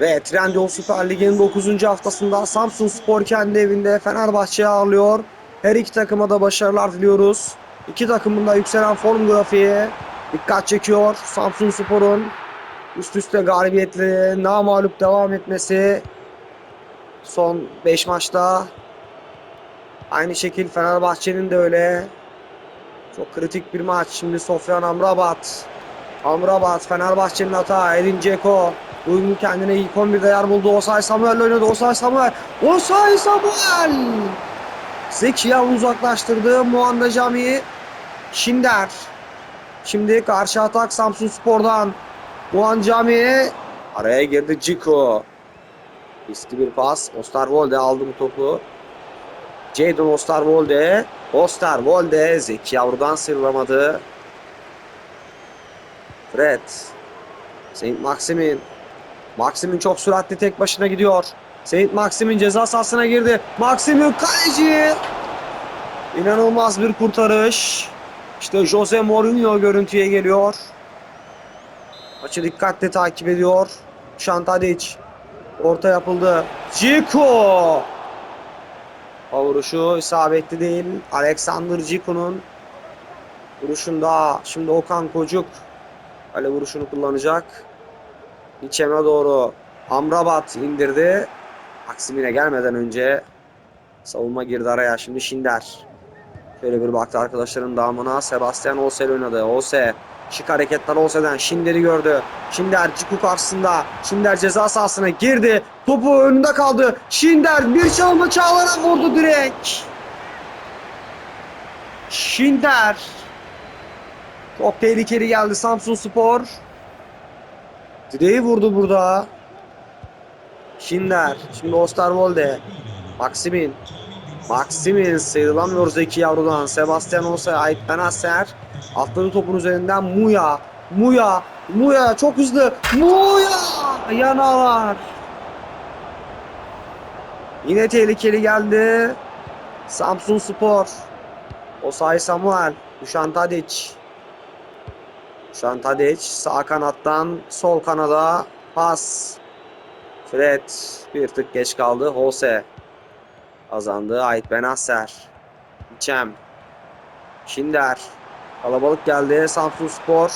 Ve Trendyol Süper Lig'in 9. haftasında Samsun Spor kendi evinde Fenerbahçe'yi ağırlıyor. Her iki takıma da başarılar diliyoruz. İki takımın da yükselen form grafiği dikkat çekiyor. Samsun Spor'un üst üste galibiyetleri, namalup devam etmesi son 5 maçta. Aynı şekil Fenerbahçe'nin de öyle. Çok kritik bir maç. Şimdi Sofyan Amrabat. Amrabat Fenerbahçe'nin hata. Edin Dzeko. Uygun kendine ilk 11'de yer buldu. Osay Samuel oynadı. Osay Samuel. Osay Samuel. Zeki Yavru uzaklaştırdı. Muanda Cami. Şinder. Şimdi karşı atak Samsun Spor'dan. Muan Cami. Araya girdi Ciko. Riskli bir pas. Osterwolde aldı bu topu. Jadon Osterwolde. Osterwolde Zeki Yavru'dan sıyrılamadı. Fred. Saint Maximin. Maximin çok süratli tek başına gidiyor. Saint Maximin ceza sahasına girdi. Maximin kaleci. İnanılmaz bir kurtarış. İşte Jose Mourinho görüntüye geliyor. Maçı dikkatle takip ediyor. Şantadic. Orta yapıldı. Ciku. O vuruşu isabetli değil. Alexander Ciku'nun vuruşunda şimdi Okan Kocuk kale vuruşunu kullanacak. İçeme doğru Amrabat indirdi. Maksimine gelmeden önce savunma girdi araya. Şimdi Şinder. Şöyle bir baktı arkadaşların damına. Sebastian Olsel oynadı. Olse şık hareketler Olse'den. Şinder'i gördü. Şinder Ciku karşısında. Şinder ceza sahasına girdi. Topu önünde kaldı. Şinder bir çalma Çağlar'a vurdu direkt. Şinder. Çok tehlikeli geldi Samsun Spor. Direği vurdu burada. Şinder. Şimdi Osterwolde. Maximin. Maximin sıyrılamıyor Zeki Yavru'dan. Sebastian Olsa, Ait Benaser. Atladı topun üzerinden Muya. Muya. Muya çok hızlı. Muya. Yanalar. Yine tehlikeli geldi. Samsun Spor. Osay Samuel. Dušan Tadic. Dušan Tadic sağ kanattan sol kanada pas. Fred bir tık geç kaldı. Jose kazandı. Ait Benasser. İçem. Şinder. Kalabalık geldi. Samsun Spor.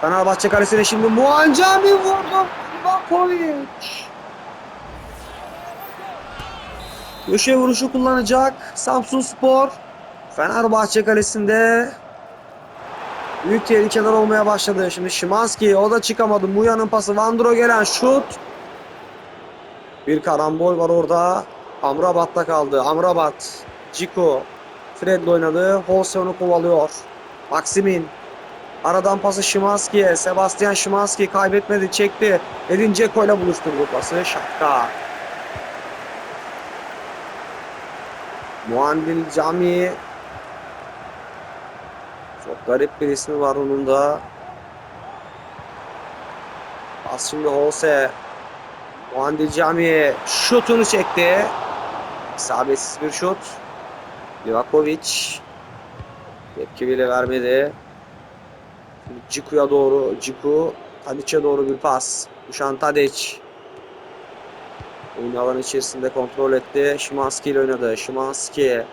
Fenerbahçe kalesine şimdi Muancami vurdu. Ivakovic. Köşe vuruşu kullanacak Samsun Spor. Fenerbahçe kalesinde büyük tehlikeler olmaya başladı. Şimdi Şimanski o da çıkamadı. Muya'nın pası Vandro gelen şut. Bir karambol var orada. Amrabat'ta kaldı. Amrabat. Ciku. Fred'le oynadı. Holse onu kovalıyor. Maximin. Aradan pası Şimanski'ye. Sebastian Şimanski kaybetmedi. Çekti. Edin Dzeko ile buluşturdu pası. Şaka. Muandil Cami. Garip bir ismi var onun da. Pas şimdi Holse. Muandil Cami şutunu çekti. İsabetsiz bir şut. Livakovic. Tepki bile vermedi. Ciku'ya doğru. Ciku. Tadic'e doğru bir pas. Uşan Tadic. Oyun alanı içerisinde kontrol etti. Şimanski ile oynadı. Şimanski.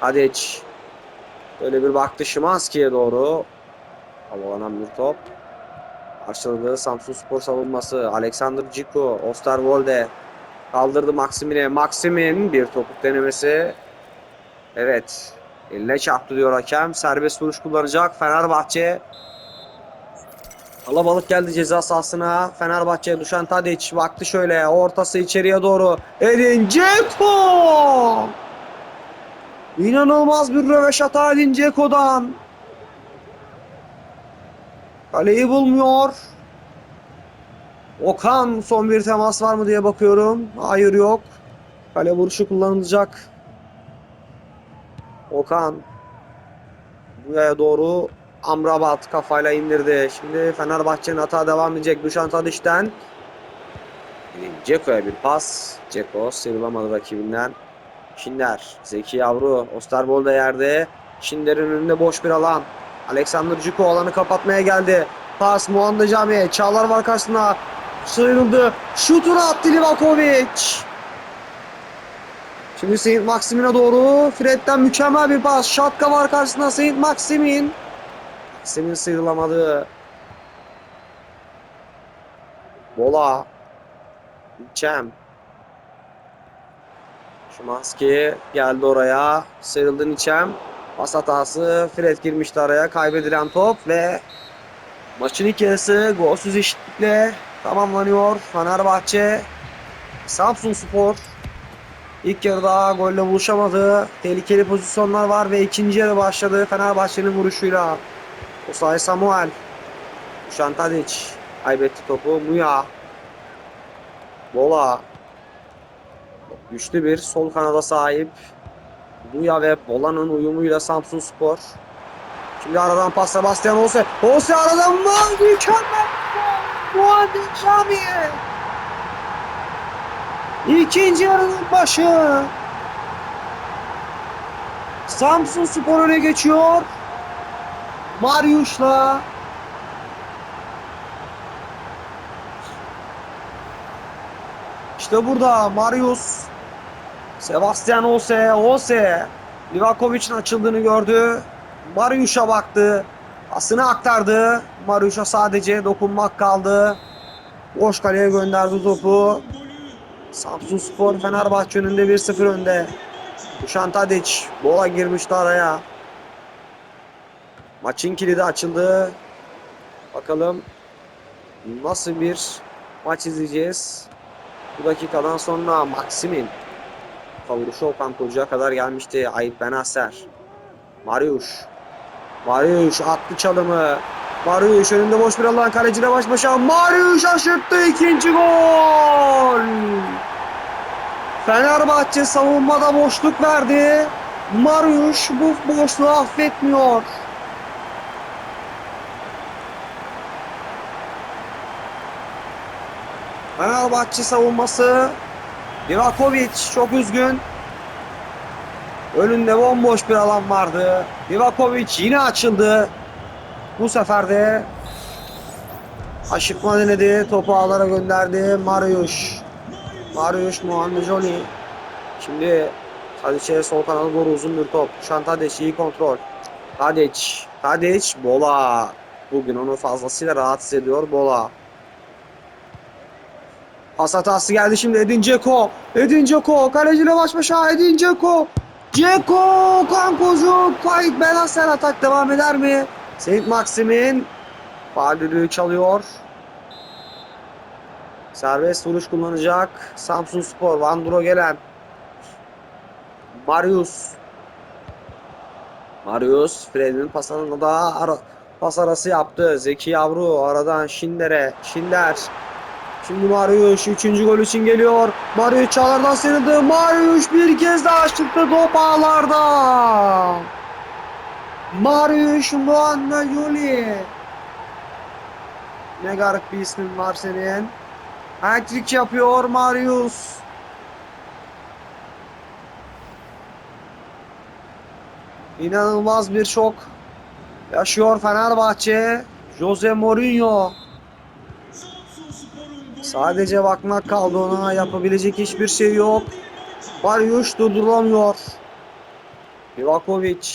Tadic. Böyle bir baktı Şimanski'ye doğru. Havalanan bir top. Karşıladı Samsun Spor savunması. Alexander Ciku. Osterwolde. Kaldırdı Maximin'e. Maximin bir topuk denemesi. Evet. Eline çarptı diyor hakem. Serbest vuruş kullanacak. Fenerbahçe. Kalabalık geldi ceza sahasına. Fenerbahçe Dušan Tadic baktı şöyle. Ortası içeriye doğru. Edin Dzeko. İnanılmaz bir röveşata Edin Dzeko'dan. Kaleyi bulmuyor. Okan son bir temas var mı diye bakıyorum. Hayır yok. Kale vuruşu kullanılacak. Okan. Buraya doğru Amrabat kafayla indirdi. Şimdi Fenerbahçe'nin hata devam edecek. Dušan Tadic'ten. Ceko'ya bir pas. Ceko sıyrılamadı rakibinden. Şinder. Zeki Yavru. Osterbold da yerde. Şinder'in önünde boş bir alan. Alexander Ciko alanı kapatmaya geldi. Pas Muanda Cami. Çağlar var karşısında. Sıyrıldı. Şutunu attı Livakovic. Şimdi Saint Maximin'e doğru. Fred'den mükemmel bir pas. Şatka var karşısında Saint Maximin. Maximin sıyrılamadı. Bola. Cem. Şimanski geldi oraya. Sıyrıldı Niçem. Pas hatası. Fred girmişti araya. Kaybedilen top ve maçın ilk yarısı golsüz eşitlikle tamamlanıyor. Fenerbahçe Samsun Spor ilk yarıda golle buluşamadı. Tehlikeli pozisyonlar var ve ikinci yarı başladı. Fenerbahçe'nin vuruşuyla Osay Samuel Şantadic kaybetti topu. Muya Bola güçlü bir sol kanada sahip. Muya ve Bola'nın uyumuyla Samsun Spor. Şimdi aradan pas Sebastian Ose. Ose aradan var mükemmel. Muhammed İkinci yarının başı. Samsun Spor öne geçiyor. Marius'la İşte burada Marius Sebastian Ose Ose Livakovic'in açıldığını gördü. Marius'a baktı. Pasını aktardı. Marius'a sadece dokunmak kaldı. Boş kaleye gönderdi topu. Samsun Spor Fenerbahçe önünde 1-0 önde. Dušan Tadic bola girmişti araya. Maçın kilidi açıldı. Bakalım nasıl bir maç izleyeceğiz. Bu dakikadan sonra Maximin kavuruşu Okan Koca'a kadar gelmişti. Ayıp Benaser. Mariusz. Mariusz attı çalımı. Mariusz önünde boş bir alan kaleciyle baş başa. Mariusz şaşırttı ikinci gol. Fenerbahçe savunmada boşluk verdi. Mariusz bu boşluğu affetmiyor. Fenerbahçe savunması Livakovic çok üzgün. Önünde bomboş bir alan vardı. Livakovic yine açıldı. Bu sefer de aşıkma denedi. Topu ağlara gönderdi. Mariusz. Mariusz Muhammedjoli. Şimdi Tadic'e sol kanala doğru uzun bir top. Şu iyi kontrol. Tadic. Tadic. Bola. Bugün onu fazlasıyla rahatsız ediyor Bola. Pas hatası geldi şimdi Edin Dzeko. Edin Dzeko kaleciyle baş başa Edin Dzeko. Dzeko Kankocu Kayıt Benaser atak devam eder mi? Saint Maximin faul düdüğü çalıyor. Serbest vuruş kullanacak. Samsun Spor Van gelen. Marius. Marius Fred'in pasını da ara, pas arası yaptı. Zeki Yavru aradan Şinder'e. Şinder. Şimdi Marius 3. gol için geliyor. Marius çağlardan sıyrıldı. Marius bir kez daha çıktı top ağlarda. Marius Muannayuli. Ne garip bir ismin var senin. Hat-trick yapıyor Marius. İnanılmaz bir şok yaşıyor Fenerbahçe. Jose Mourinho. Sadece bakmak kaldı ona. Yapabilecek hiçbir şey yok. Marius durdurulamıyor. Livakovic.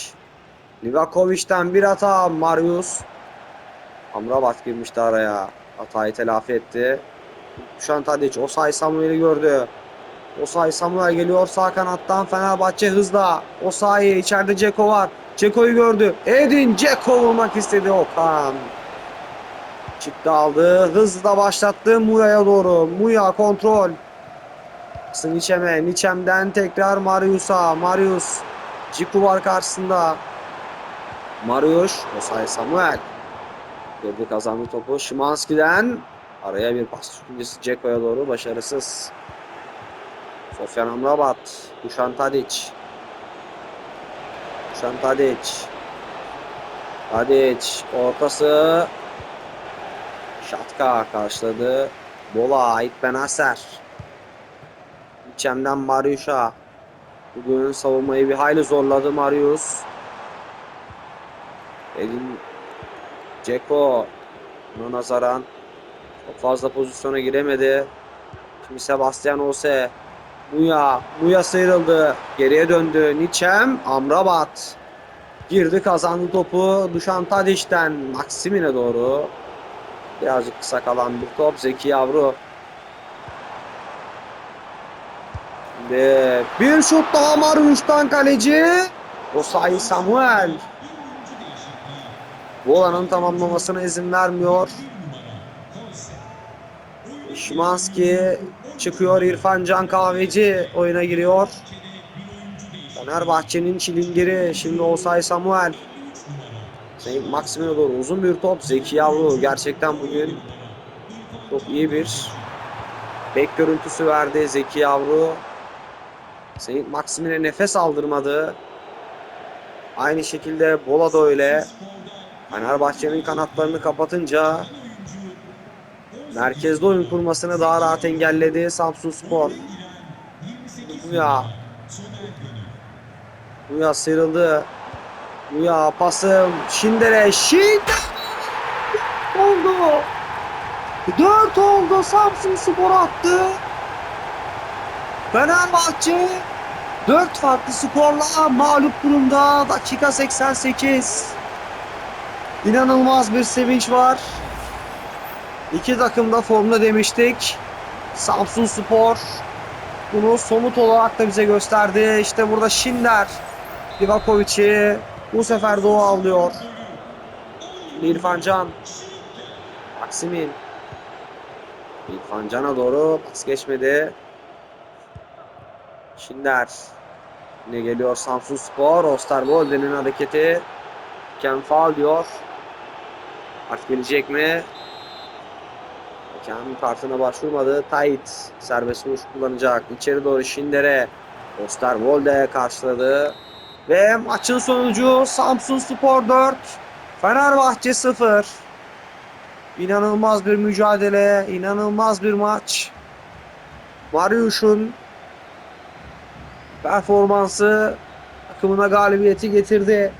Livakovic'ten bir hata. Marius. Amrabat girmişti araya. Hatayı telafi etti. Dušan Tadic. Osay Samuel'i gördü. Osay Samuel geliyor sağ kanattan Fenerbahçe hızla. Osay içeride Ceko var. Ceko'yu gördü. Edin Ceko vurmak istedi Okan. Çıktı aldı. Hızla başlattı Muya'ya doğru. Muya kontrol. Niçem'e. Niçem'den tekrar Marius'a. Marius. Ciku var karşısında. Marius. Osay Samuel. Girdi kazandı topu. Şimanski'den araya bir pas sürücüsü Ceko'ya doğru başarısız. Sofyan Amrabat. Dušan Tadic. Dušan Tadic. Tadic. Ortası. Şatka karşıladı. Bola Ait Benaser. İçemden Marius'a. Bugün savunmayı bir hayli zorladı Marius. Edin Ceko. Buna nazaran Çok fazla pozisyona giremedi. Şimdi Sebastian Ose. Muya. Muya sıyrıldı. Geriye döndü. Niçem. Amrabat. Girdi kazandı topu. Dušan Tadić'ten Maksimin'e doğru. Birazcık kısa kalan bir top. Zeki Yavru. Ve bir şut daha Maruş'tan kaleci. Osayi Samuel. Vola'nın tamamlamasına izin vermiyor. Şimanski çıkıyor. İrfan Can Kahveci oyuna giriyor. Fenerbahçe'nin çilingiri. Şimdi Osay Samuel. Maksim'e doğru uzun bir top. Zeki Yavru gerçekten bugün çok iyi bir bek görüntüsü verdi Zeki Yavru. Sayın Maksim'e nefes aldırmadı. Aynı şekilde Bola da öyle. Fenerbahçe'nin kanatlarını kapatınca merkezde oyun kurmasını daha rahat engelledi Samsun Spor. Buya. Buya sıyrıldı. Buya pasım. Şindere. Şinder. Oldu. 4 oldu. Samsun Spor attı. Fenerbahçe 4 farklı skorla mağlup durumda. Dakika 88. İnanılmaz bir sevinç var. İki takım da formda demiştik. Samsun Spor bunu somut olarak da bize gösterdi. İşte burada Şinder Livakovic'i bu sefer Doğu alıyor. İrfan Can Maksimin İrfan Can'a doğru pas geçmedi. Şinder Yine geliyor Samsun Spor. Osterwolde'nin hareketi. Hakem faul diyor. Kart gelecek mi? Hakem kartına başvurmadı. Tayit serbest vuruş kullanacak. İçeri doğru Şinder'e. Osterwolde karşıladı. Ve maçın sonucu Samsun Spor 4. Fenerbahçe 0. İnanılmaz bir mücadele. inanılmaz bir maç. Mariusz'un performansı takımına galibiyeti getirdi.